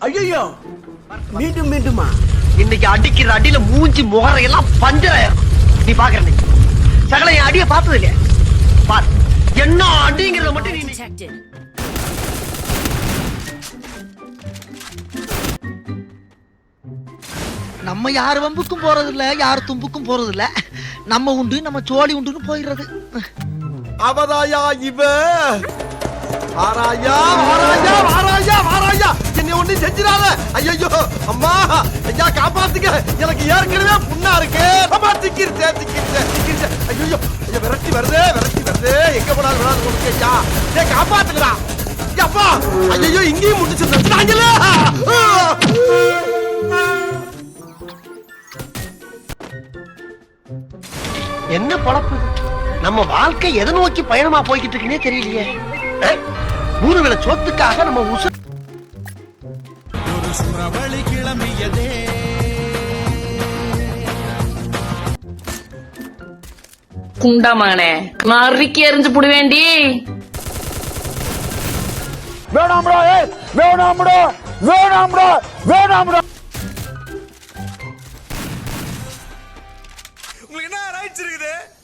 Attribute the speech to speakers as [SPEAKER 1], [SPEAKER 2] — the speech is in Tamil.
[SPEAKER 1] ஐயோ மீண்டும் மீண்டுமா?
[SPEAKER 2] இன்னைக்கு அடிக்கிற அடியில மூஞ்சி முகரையெல்லாம் பஞ்சராயிரும் நீ பாக்குற நீ. சகல என் அடிய பார்த்தது இல்லையா? பார். என்ன அடிங்கிறத மட்டும் நீ
[SPEAKER 3] Detected.
[SPEAKER 4] நம்ம யார் வம்புக்கும் போறது இல்ல யார் தும்புக்கும் போறது இல்ல நம்ம உண்டு நம்ம சோழி உண்டுன்னு போயிடுறது.
[SPEAKER 1] அவதாயா இவ? ஆராயா? ஆராயா? ஆராயா? என்னை செஞ்சிடாத. ஐயோ அம்மா ஐயா காப்பாத்துக்க எனக்கு ஏற்கனவே புண்ணா இருக்கு. அம்மா திக்கிருச்சே திக்கிருச்சே திக்கிருச்சே ஐயோ ஐயா விரட்டி வருது விரட்டி வருது. எங்க போனாலும் விடாது கொடுக்க ஐயா. ஏ காப்பாத்துக்கடா அப்பா. ஐயோ இங்கேயும் முடிச்சு வச்சுட்டாங்களே
[SPEAKER 2] என்ன பழப்பு? நம்ம வாழ்க்கை எதை நோக்கி பயணமா போய்கிட்டு இருக்குன்னே தெரியலையே. மூணு வேளை சோத்துக்காக நம்ம உசு
[SPEAKER 5] குண்டா மகனே நறுக்கி எறிஞ்சு புடுவேண்டி
[SPEAKER 6] உங்களுக்கு என்ன ரைட்ஸ் இருக்குது எங்களை மாதிரி கூட்டு சாவடிக்கிறதுக்கு